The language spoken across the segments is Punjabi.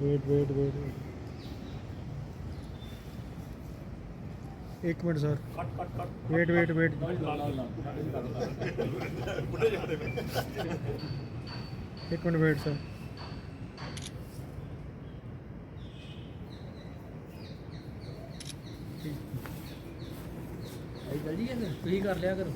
ਵੇਟ ਵੇਟ ਵੇਟ ਇੱਕ minute sir wait wait wait ਇੱਕ ਮਿੰਟ ਵੇਟ ਸਰ ਜਲਦੀ ਹੈ ਤੁਸੀਂ ਕਰ ਲਿਆ ਕਰੋ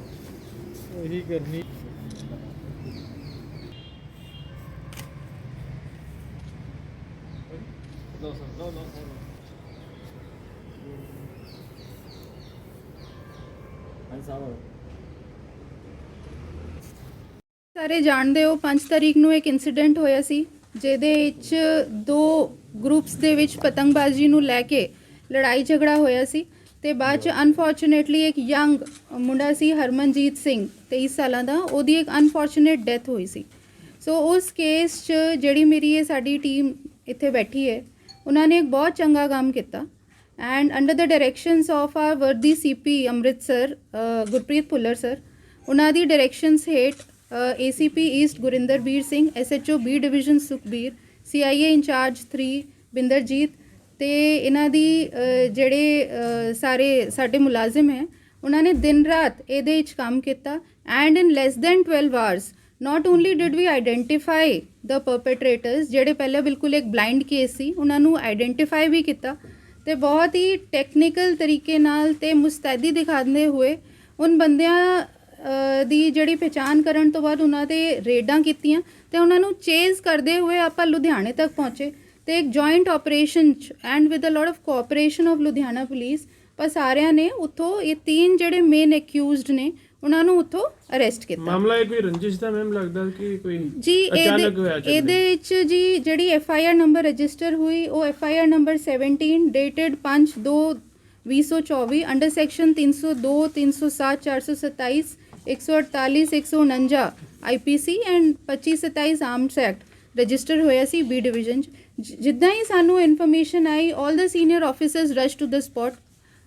ਸਰ ਜਾਣਦੇ ਹੋ 5 ਤਰੀਕ ਨੂੰ ਇੱਕ ਇਨਸੀਡੈਂਟ ਹੋਇਆ ਸੀ ਜਿਹਦੇ ਵਿੱਚ ਦੋ ਗਰੁੱਪਸ ਦੇ ਵਿੱਚ ਪਤੰਗਬਾਜ਼ੀ ਨੂੰ ਲੈ ਕੇ ਲੜਾਈ ਝਗੜਾ ਹੋਇਆ ਸੀ ਤੇ ਬਾਅਦ ਚ ਅਨਫੋਰਚੂਨੇਟਲੀ ਇੱਕ ਯੰਗ ਮੁੰਡਾ ਸੀ ਹਰਮਨਜੀਤ ਸਿੰਘ 23 ਸਾਲਾਂ ਦਾ ਉਹਦੀ ਇੱਕ ਅਨਫੋਰਚੂਨੇਟ ਡੈਥ ਹੋਈ ਸੀ। ਸੋ ਉਸ ਕੇਸ 'ਚ ਜਿਹੜੀ ਮੇਰੀ ਇਹ ਸਾਡੀ ਟੀਮ ਇੱਥੇ ਬੈਠੀ ਹੈ ਉਹਨਾਂ ਨੇ ਇੱਕ ਬਹੁਤ ਚੰਗਾ ਕੰਮ ਕੀਤਾ। And under the directions of our worthy CP Amritsar Gurpreet Bhullar sir ਉਹਨਾਂ ਦੀ ਡਾਇਰੈਕਸ਼ਨਸ ਹੇਠ ACP east Gurinderbir Singh SHO B division Sukhbir CIA incharge 3 Binderjit ਤੇ ਇਹਨਾਂ ਦੀ ਜਿਹੜੇ ਸਾਰੇ ਸਾਡੇ ਮੁਲਾਜ਼ਮ ਹੈ, ਉਹਨਾਂ ਨੇ ਦਿਨ ਰਾਤ ਇਹਦੇ ਵਿੱਚ ਕੰਮ ਕੀਤਾ। And in less than 12 hours not only did we identify the perpetrators ਜਿਹੜੇ ਪਹਿਲਾਂ ਬਿਲਕੁਲ ਇੱਕ ਬਲਾਈਂਡ ਕੇਸ ਸੀ, ਉਹਨਾਂ ਨੂੰ ਆਈਡੈਂਟੀਫਾਈ ਵੀ ਕੀਤਾ ਤੇ ਬਹੁਤ ਹੀ ਟੈਕਨੀਕਲ ਤਰੀਕੇ ਨਾਲ ਤੇ ਮੁਸਤੈਦੀ ਦਿਖਾਉਂਦੇ ਹੋਏ ਉਨ ਬੰਦਿਆਂ ਦੀ ਜਿਹੜੀ ਪਛਾਣ ਕਰਨ ਤੋਂ ਬਾਅਦ ਉਹਨਾਂ ਤੇ ਰੇਡਾਂ ਕੀਤੀਆਂ ਤੇ ਉਹਨਾਂ ਨੂੰ ਚੇਜ਼ ਕਰਦੇ ਹੋਏ ਆਪਾਂ ਲੁਧਿਆਣੇ ਤੱਕ ਪਹੁੰਚੇ ਤੇ ਇੱਕ joint operation and with a lot of cooperation of Ludhiana police ਪਰ ਸਾਰਿਆਂ ਨੇ ਉੱਥੋਂ ਇਹ ਤਿੰਨ ਜਿਹੜੇ ਮੇਨ ਅਕਿਊਜ਼ਡ ਨੇ ਉਹਨਾਂ ਨੂੰ ਉੱਥੋਂ ਅਰੈਸਟ ਕੀਤਾ। ਮਾਮਲਾ ਇਹ ਕੋਈ ਰੰਜਿਸ਼ ਦਾ ਮੈਮ ਲੱਗਦਾ ਕਿ ਕੋਈ ਜੀ ਇਹਦੇ ਇਹਦੇ ਵਿੱਚ ਜੀ ਜਿਹੜੀ F I R number register ਹੋਈ ਉਹ F I R number 17 dated 5 2 2024 under section 302 307 427 148 149 IPC and 25 27 arms act register ਹੋਇਆ ਸੀ ਬੀ ਡਿਵੀਜ਼ਨ ਜਿੱਦਾਂ ਹੀ ਸਾਨੂੰ ਇਨਫੋਰਮੇਸ਼ਨ ਆਈ 올 the senior officers rush to the spot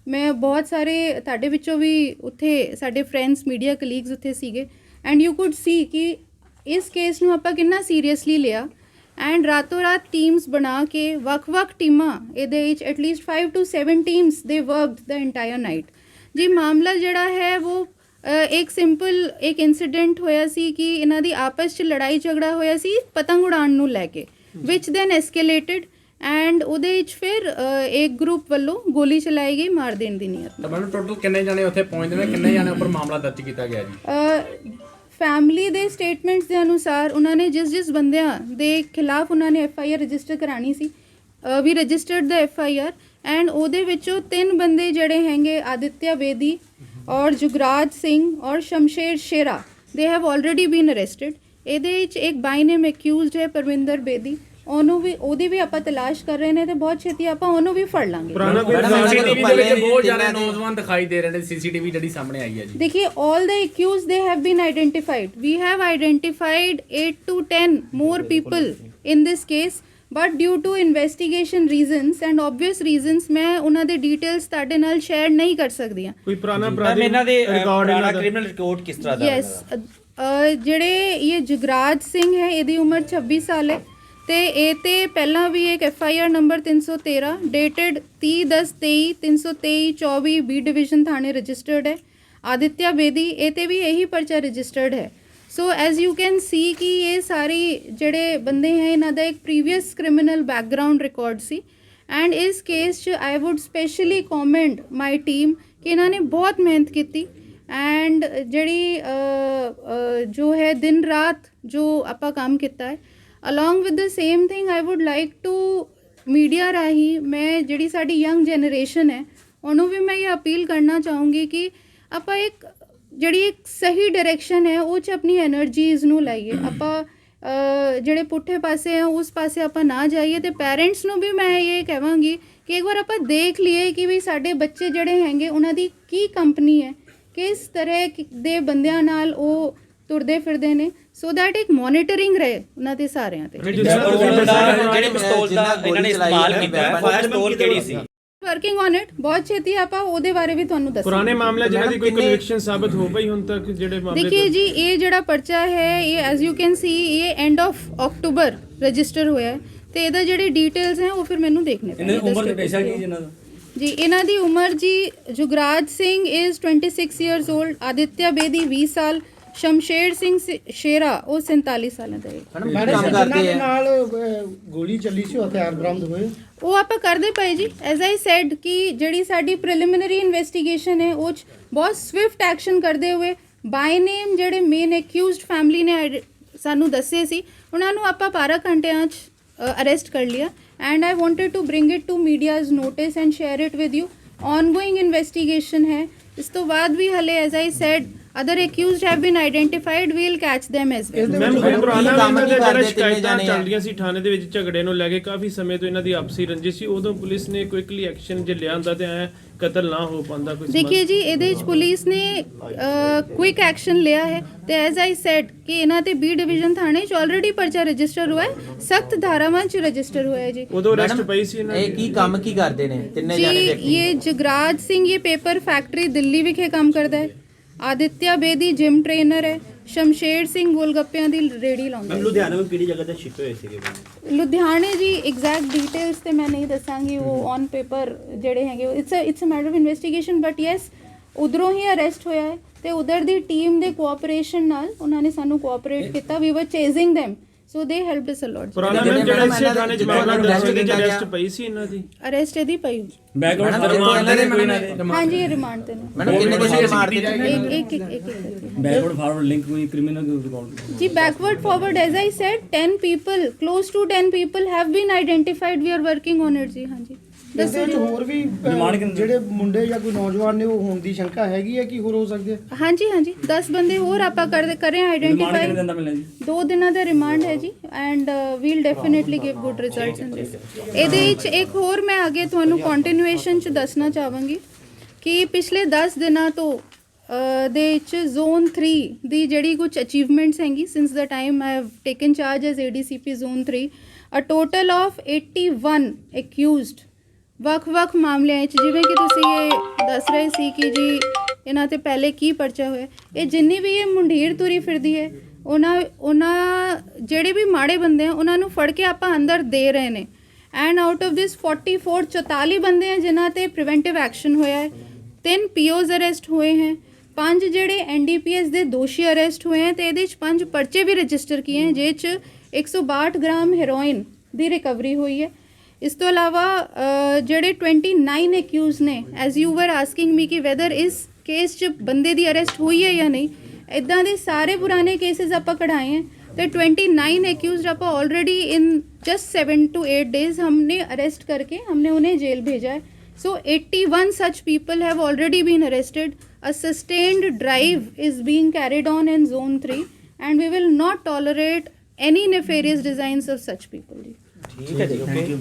ਮੈਂ ਬਹੁਤ ਸਾਰੇ ਤੁਹਾਡੇ ਵਿੱਚੋਂ ਵੀ ਉੱਥੇ ਸਾਡੇ ਫਰੈਂਡਸ ਮੀਡੀਆ ਕਲੀਗਸ ਉੱਥੇ ਸੀਗੇ ਐਂਡ ਯੂ ਕੁਡ ਸੀ ਕਿ ਇਸ ਕੇਸ ਨੂੰ ਆਪਾਂ ਕਿੰਨਾ ਸੀਰੀਅਸਲੀ ਲਿਆ ਐਂਡ ਰਾਤੋਂ ਰਾਤ ਟੀਮਸ ਬਣਾ ਕੇ ਵੱਖ-ਵੱਖ ਟੀਮਾਂ ਇਹਦੇ ਵਿੱਚ at least 5 to 7 teams they worked the entire night ਜੀ ਮਾਮਲਾ ਜਿਹੜਾ ਹੈ ਉਹ ਇੱਕ ਸਿੰਪਲ ਇੱਕ ਇਨਸੀਡੈਂਟ ਹੋਇਆ ਸੀ ਕਿ ਇਹਨਾਂ ਦੀ ਆਪਸ 'ਚ ਲੜਾਈ ਝਗੜਾ ਹੋਇਆ ਸੀ ਪਤੰਗ ਉਡਾਉਣ ਨੂੰ ਲੈ ਕੇ ਵਿਚ ਦੈਨ ਐਸਕੇਲੇਟਡ ਐਂਡ ਉਹਦੇ ਵਿੱਚ ਫਿਰ ਇੱਕ ਗਰੁੱਪ ਵੱਲੋਂ ਗੋਲੀ ਚਲਾਈ ਗਈ ਮਾਰ ਦੇਣ ਦੀ ਨੀਅਤ ਤਾਂ ਮੈਡਮ ਟੋਟਲ ਕਿੰਨੇ ਜਾਣੇ ਉੱਥੇ ਪਹੁੰਚਦੇ ਨੇ? ਕਿੰਨੇ ਜਾਣੇ ਉੱਪਰ ਮਾਮਲਾ ਦਰਜ ਕੀਤਾ ਗਿਆ ਜੀ? ਫੈਮਿਲੀ ਦੇ ਸਟੇਟਮੈਂਟਸ ਦੇ ਅਨੁਸਾਰ ਉਹਨਾਂ ਨੇ ਜਿਸ ਜਿਸ ਬੰਦਿਆਂ ਦੇ ਖਿਲਾਫ ਉਹਨਾਂ ਨੇ ਐਫ ਆਈ ਆਰ ਰਜਿਸਟਰ ਕਰਾਣੀ ਸੀ ਵੀ ਰਜਿਸਟਰਡ ਦਾ ਐਫ ਆਈ ਆਰ ਐਂਡ ਉਹਦੇ ਵਿੱਚੋਂ ਤਿੰਨ ਬੰਦੇ ਜਿਹੜੇ ਹੈਗੇ ਆਦਿਤਿਆ ਬੇਦੀ ਔਰ ਜੁਗਰਾਜ ਸਿੰਘ ਔਰ ਸ਼ਮਸ਼ੇਰ ਸ਼ੇਰਾ they have already been arrested ਇਹਦੇ ਵਿੱਚ ਇੱਕ ਬਾਈ ਨੇਮ ਅਕਿਊਜ਼ਡ ਹੈ ਪਰਵਿੰਦਰ ਬੇਦੀ। ਉਹਨੂੰ ਵੀ ਉਹਦੀ ਵੀ ਆਪਾਂ ਤਲਾਸ਼ ਕਰ ਰਹੇ ਨੇ ਤੇ ਬਹੁਤ ਛੇਤੀ ਆਪਾਂ ਉਹਨੂੰ ਵੀ ਫੜ ਲਾਂਗੇ। ਪੁਰਾਣਾ ਕੋਈ CCTV to 10 more people in this case but due to investigation reasons and obvious reasons ਮੈਂ ਉਹਨਾਂ ਦੇ ਡੀਟੇਲਸ ਤੁਹਾਡੇ ਨਾਲ ਸ਼ੇਅਰ ਨਹੀਂ ਕਰ ਸਕਦੀ ਹਾਂ। ਕੋਈ ਪੁਰਾਣਾ ਬਰਾਦਰ ਇਹਨਾਂ ਦੇ ਪੁਰਾਣਾ ਕ੍ਰਿਮੀਨਲ ਰਿਕਾਰਡ ਕਿਸ ਤਰ੍ਹਾਂ ਦਾ ਜਿਹੜੇ ਉਮਰ 26 ਸਾਲ ਹੈ। ਤੇ ਇਹ ਤੇ ਪਹਿਲਾਂ ਵੀ ਇੱਕ F I R number 313 dated 30 10 23 323 24 B division ਥਾਣੇ ਰਜਿਸਟਰਡ ਹੈ। ਆਦਿਤਿਆ ਬੇਦੀ, ਇਹ ਤੇ ਵੀ ਇਹੀ ਪਰਚਾ ਰਜਿਸਟਰਡ ਹੈ। So as you can see ਕਿ ਇਹ ਸਾਰੇ ਜਿਹੜੇ ਬੰਦੇ ਹੈ, ਇਹਨਾਂ ਦਾ ਇੱਕ ਪ੍ਰੀਵੀਅਸ ਕ੍ਰਿਮੀਨਲ ਬੈਕਗ੍ਰਾਉਂਡ ਰਿਕਾਰਡ ਸੀ। ਐਂਡ ਇਸ ਕੇਸ 'ਚ I would specially commend my team ਕਿ ਇਹਨਾਂ ਨੇ ਬਹੁਤ ਮਿਹਨਤ ਕੀਤੀ। ਐਂਡ ਜਿਹੜੀ ਜੋ ਹੈ, ਦਿਨ ਰਾਤ ਜੋ ਆਪਾਂ ਕੰਮ ਕੀਤਾ ਹੈ along with the same thing I would like to media ਰਾਹੀਂ ਮੈਂ ਜਿਹੜੀ ਸਾਡੀ ਯੰਗ ਜਨਰੇਸ਼ਨ ਹੈ ਉਹਨੂੰ ਵੀ ਮੈਂ ਇਹ ਅਪੀਲ ਕਰਨਾ ਚਾਹੂੰਗੀ ਕਿ ਆਪਾਂ ਇੱਕ ਜਿਹੜੀ ਇੱਕ ਸਹੀ ਡਾਇਰੈਕਸ਼ਨ ਹੈ ਉਹ 'ਚ ਆਪਣੀ એનર્ਜੀਜ਼ ਨੂੰ ਲਾਈਏ ਆਪਾਂ ਜਿਹੜੇ ਪੁੱਠੇ ਪਾਸੇ ਆ ਉਸ ਪਾਸੇ ਆਪਾਂ ਨਾ ਜਾਈਏ ਤੇ ਪੇਰੈਂਟਸ ਨੂੰ ਵੀ ਮੈਂ ਇਹ ਕਹਾਂਗੀ ਕਿ ਇੱਕ ਵਾਰ ਆਪਾਂ ਦੇਖ ਲਈਏ ਕਿ ਵੀ ਸਾਡੇ ਬੱਚੇ ਜਿਹੜੇ ਹੈਗੇ ਉਹਨਾਂ ਦੀ ਕੀ ਕੰਪਨੀ ਹੈ ਕਿਸ ਤਰ੍ਹਾਂ ਦੇ ਬੰਦਿਆਂ ਨਾਲ ਉਹ ਤੁਰਦੇ ਫਿਰਦੇ ਨੇ ਸੋ ਦੈਟ ਇੱਕ ਮੋਨਿਟਰਿੰਗ ਰਹੇ ਉਹਨਾਂ ਤੇ ਸਾਰਿਆਂ ਤੇ ਜਿਹੜੇ ਪਿਸਤੌਲ ਦਾ ਇਹਨਾਂ ਨੇ ਇਸਤੇਮਾਲ ਕੀਤਾ ਫਾਇਰ ਪਿਸਤੌਲ ਕਿਹੜੀ ਸੀ ਵਰਕਿੰਗ ਔਨ ਇਟ ਬਹੁਤ ਛੇਤੀ ਆਪਾਂ ਉਹਦੇ ਬਾਰੇ ਵੀ ਤੁਹਾਨੂੰ ਦੱਸਾਂਗੇ ਪੁਰਾਣੇ ਮਾਮਲਾ ਜਿਹਨਾਂ ਦੀ ਕੋਈ ਕਨਵਿਕਸ਼ਨ ਸਾਬਤ ਹੋ ਪਈ ਹੁਣ ਤੱਕ ਜਿਹੜੇ ਮਾਮਲੇ ਦੇਖਿਏ ਜੀ ਇਹ ਜਿਹੜਾ ਪਰਚਾ ਹੈ ਇਹ ਐਸ ਯੂ ਕੈਨ ਸੀ ਇਹ ਐਂਡ ਆਫ ਅਕਟੂਬਰ ਰਜਿਸਟਰ ਹੋਇਆ ਹੈ ਤੇ ਇਹਦਾ ਜਿਹੜੇ ਡਿਟੇਲਸ ਹੈ ਉਹ ਫਿਰ ਮੈਨੂੰ ਦੇਖਣੇ ਪੈਣਗੇ ਇਹਨਾਂ ਉਮਰ ਤੇ ਪੈਸਾ ਕੀ ਦਾ ਜੀ ਇਹਨਾਂ ਦੀ ਉਮਰ ਜੀ Jugraj Singh is 26 years old Aditya Bedi 20 ਸਾਲ ਸ਼ਮਸ਼ੇਰ ਸਿੰਘ ਸ- ਸ਼ੇਰਾ ਉਹ 47 ਸਾਲਾਂ ਦਾ ਹੈ। ਮੈਡਮ ਕੰਮ ਕਰਦੇ ਨਾਲ ਅਹ, ਗੋਲੀ ਚੱਲੀ ਸੀ ਉਹ ਹਥਿਆਰ ਬਰਾਮਦ ਹੋਏ। ਉਹ ਆਪਾਂ ਕਰਦੇ ਪਏ ਜੀ। ਐਜ਼ ਆਈ ਸੈਡ ਕਿ ਜਿਹੜੀ ਸਾਡੀ ਪ੍ਰੀਲਿਮਿਨਰੀ ਇਨਵੈਸਟੀਗੇਸ਼ਨ ਹੈ ਉਹ 'ਚ ਬਹੁਤ ਸਵਿਫਟ ਐਕਸ਼ਨ ਕਰਦੇ ਹੋਏ ਬਾਈ ਨੇਮ ਜਿਹੜੇ ਮੇਨ ਅਕਿਊਜ਼ਡ ਫੈਮਿਲੀ ਨੇ ਆਈਡ- ਸਾਨੂੰ ਦੱਸੇ ਸੀ। ਉਹਨਾਂ ਨੂੰ ਆਪਾਂ 12 ਘੰਟਿਆਂ 'ਚ ਅਰੈਸਟ ਕਰ ਲਿਆ। And I wanted to bring it to media's notice and share it with you ongoing investigation ਹੈ। ਇਸ ਤੋਂ ਬਾਅਦ ਵੀ ਹਲੇ as I said other accused have been identified we will catch them as well. Ma'am ਪੁਰਾਣਾ ਕੰਮ ਦੇ ਜਿਹੜੇ ਸ਼ਿਕਾਇਤਾਂ? ਚੱਲ ਰਹੀਆਂ ਸੀ ਥਾਣੇ ਦੇ ਵਿੱਚ ਝਗੜੇ ਨੂੰ ਲੈ ਕੇ ਕਾਫੀ ਸਮੇਂ ਤੋਂ ਇਹਨਾਂ ਦੀ ਆਪਸੀ ਰੰਜਿਸ਼ ਸੀ। ਉਦੋਂ ਪੁਲਿਸ ਨੇ ਕੁਇਕਲੀ ਐਕਸ਼ਨ ਜੇ ਲਿਆ ਹੁੰਦਾ ਤੇ ਐ ਕਤਲ ਨਾ ਹੋ ਪਾਉਂਦਾ ਕੋਈ ਦੇਖिए जी ਇਹਦੇ ਵਿੱਚ ਪੁਲਿਸ ਨੇ ਕੁਇਕ ਐਕਸ਼ਨ ਲਿਆ ਹੈ ਤੇ ਐਜ਼ ਆਈ ਸੈਡ ਕਿ ਇਹਨਾਂ ਤੇ ਬੀ ਡਿਵੀਜ਼ਨ ਥਾਣੇ 'ਚ ਆਲਰੇਡੀ ਪਰਚਾ ਰਜਿਸਟਰ ਹੋਇਆ ਹੈ। ਸਖਤ ਧਾਰਾਵਾਂ 'ਚ ਰਜਿਸਟਰ ਹੋਇਆ ਹੈ ਜੀ। ਉਦੋਂ ਅਰੈਸਟ ਪਈ ਸੀ ਇਹਨਾਂ ਇਹ ਕੀ ਕੰਮ ਕੀ ਕਰਦੇ ਨੇ? ਤਿੰਨੇ ਜਾਣੇ ਜੀ ਵਿਅਕਤੀ ਇਹ ਜਗਰਾਜ ਸਿੰਘ ਇਹ ਪੇਪਰ ਫੈਕਟਰੀ ਦਿੱਲੀ ਵਿਖੇ ਕੰਮ ਕਰਦਾ ਹੈ। ਆਦਿਤਿਆ ਬੇਦੀ ਜਿਮ ਟ੍ਰੇਨਰ ਹੈ ਸ਼ਮਸ਼ੇਰ ਸਿੰਘ ਗੋਲਗੱਪਿਆਂ ਦੀ ਰੇੜੀ ਲਾਉਂਦਾ ਹੈ। ਲੁਧਿਆਣਾ ਵਿੱਚ ਕਿਹੜੀ ਜਗ੍ਹਾ ਤੇ ਸ਼ਿਪ ਹੋਏ ਸੀਗੇ ਲੁਧਿਆਣੇ ਜੀ ਐਗਜ਼ੈਕਟ ਡਿਟੇਲਸ ਤੇ ਮੈਂ ਨਹੀਂ ਦੱਸਾਂਗੀ ਉਹ ਔਨ ਪੇਪਰ ਜਿਹੜੇ ਹੈਗੇ it's a it's a matter of investigation but yes ਉਧਰੋਂ ਹੀ ਅਰੈਸਟ ਹੋਇਆ ਹੈ ਤੇ ਉਧਰ ਦੀ ਟੀਮ ਦੇ ਕੋਆਪਰੇਸ਼ਨ ਨਾਲ ਉਹਨਾਂ ਨੇ ਸਾਨੂੰ ਕੋਆਪਰੇਟ ਕੀਤਾ। ਵੀ ਵਰ ਚੇਜ਼ਿੰਗ them ਸੋ ਦੇ ਹੈਲਪਡ ਅਸ ਅ ਲੋਟ ਪੁਰਾਣਾ ਮੈਮ ਜਿਹੜਾ ਇਸੇ ਥਾਣੇ 'ਚ ਦੇ ਮਾਮਲਾ ਦਰਜ ਹੋਇਆ arrest ਅਰੈਸਟ ਗਿਆ। ਪਈ ਸੀ ਇਹਨਾਂ ਦੀ ਅਰੈਸਟ ਇਹਦੀ ਪਈ। ਬੈਕਵਰਡ ਜਿੱਥੋਂ ਇਹਨਾਂ ਦੇ ਮੈਡਮ ਹਾਂਜੀ ਰਿਮਾਂਡ ਤੇ ਨੇ ਮੈਡਮ ਕਿੰਨੇ ਰਿਮਾਂਡ ਤੇ ਨੇ? ਇੱਕ ਇੱਕ ਇੱਕ ਇੱਕ ਕਰਕੇ। ਬੈਕਵਰਡ ਫਾਰਵਰਡ ਲਿੰਕ ਕੋਈ ਕ੍ਰਿਮੀਨਲ ਰਿਕਾਰਡ ਜੀ backward forward as i said 10 people close to 10 people have been identified we are working on it ਜੀ ਹਾਂਜੀ ਦੱਸੋ ਜੀ ਹੋਰ ਵੀ? ਜਿਹੜੇ ਮੁੰਡੇ ਜਾਂ ਕੋਈ ਨੌਜਵਾਨ ਨੇ ਉਹ ਹੋਣ ਦੀ ਸ਼ੰਕਾ ਹੈਗੀ ਹੈ ਕਿ ਹੋਰ ਹੋ ਸਕਦੇ ਆ ਹਾਂਜੀ ਹਾਂਜੀ। 10 ਬੰਦੇ ਹੋਰ ਆਪਾਂ ਕਰ ਕਰੇ ਆਈਡੈਂਟੀਫਾਈ ਦਾ ਦਿਨਾਂ ਦਾ ਰਿਮਾਂਡ ਹੈ ਜੀ and we'll definitely give good results in this ਇਹਦੇ ਵਿੱਚ ਇੱਕ ਹੋਰ ਮੈਂ ਅੱਗੇ ਤੁਹਾਨੂੰ ਕੰਟੀਨਿਊਏਸ਼ਨ ਚ ਦੱਸਣਾ ਚਾਹਾਂਗੀ ਕਿ ਪਿਛਲੇ 10 ਦਿਨਾਂ ਤੋਂ ਦੇ ਵਿੱਚ ਜ਼ੋਨ 3 ਦੀ ਜਿਹੜੀ ਕੁਝ ਅਚੀਵਮੈਂਟਸ ਹੈਗੀ since the time I have taken charge as ADCP zone 3 a total of 81 accused ਵੱਖ-ਵੱਖ ਮਾਮਲਿਆਂ 'ਚ ਜਿਵੇਂ ਕਿ ਤੁਸੀਂ ਇਹ ਦੱਸ ਰਹੇ ਸੀ ਕਿ ਜੀ ਇਹਨਾਂ ਤੇ ਪਹਿਲੇ ਕੀ ਪਰਚਾ ਹੋਇਆ? ਇਹ ਜਿੰਨੀ ਵੀ ਇਹ ਮੁੰਡੀਰ ਤੁਰੀ ਫਿਰਦੀ ਹੈ, ਉਹਨਾਂ ਉਹਨਾਂ ਜਿਹੜੇ ਵੀ ਮਾੜੇ ਬੰਦੇ ਆ, ਉਹਨਾਂ ਨੂੰ ਫੜ ਕੇ ਆਪਾਂ ਅੰਦਰ ਦੇ ਰਹੇ ਨੇ। ਐਂਡ ਆਊਟ ਆਫ ਥਿਸ 44 44 ਬੰਦੇ ਆ, ਜਿਨ੍ਹਾਂ ਤੇ ਪ੍ਰੀਵੈਂਟਿਵ ਐਕਸ਼ਨ ਹੋਇਆ ਹੈ। ਤਿੰਨ ਪੀਓਜ਼ ਅਰੈਸਟ ਹੋਏ ਹੈ। ਪੰਜ ਜਿਹੜੇ ਐਨਡੀਪੀਐਸ ਦੇ ਦੋਸ਼ੀ ਅਰੈਸਟ ਹੋਏ ਹੈ ਤੇ ਇਹਦੇ ਵਿੱਚ ਪੰਜ ਪਰਚੇ ਵੀ ਰਜਿਸਟਰ ਕੀਏ ਹੈ, ਜਿਹ 'ਚ 162 ਗ੍ਰਾਮ ਹੈਰੋਇਨ ਦੀ ਰਿਕਵਰੀ ਹੋਈ ਹੈ। ਇਸ ਤੋਂ ਇਲਾਵਾ ਜਿਹੜੇ 29 ਅਕਿਊਜ਼ ਨੇ as you were asking me ਕਿ ਵੈਦਰ ਇਸ ਕੇਸ 'ਚ ਬੰਦੇ ਦੀ ਅਰੈਸਟ ਹੋਈ ਹੈ ਜਾਂ ਨਹੀਂ ਇਦਾਂ ਦੇ ਸਾਰੇ ਪੁਰਾਣੇ ਕੇਸਸ ਆਪਾਂ ਕਢਾਏ ਹੈ ਤੇ 29 ਅਕਿਊਜ਼ਡ ਆਪਾਂ already in just 7 to 8 days हमने अरेस्ट करके हमने उन्हें जेल भेजा है सो so, 81 such people have already been arrested a sustained drive is being carried on in zone 3 and we will not tolerate any nefarious designs of such people ਠੀਕ ਹੈ ਜੀ ਓਕੇ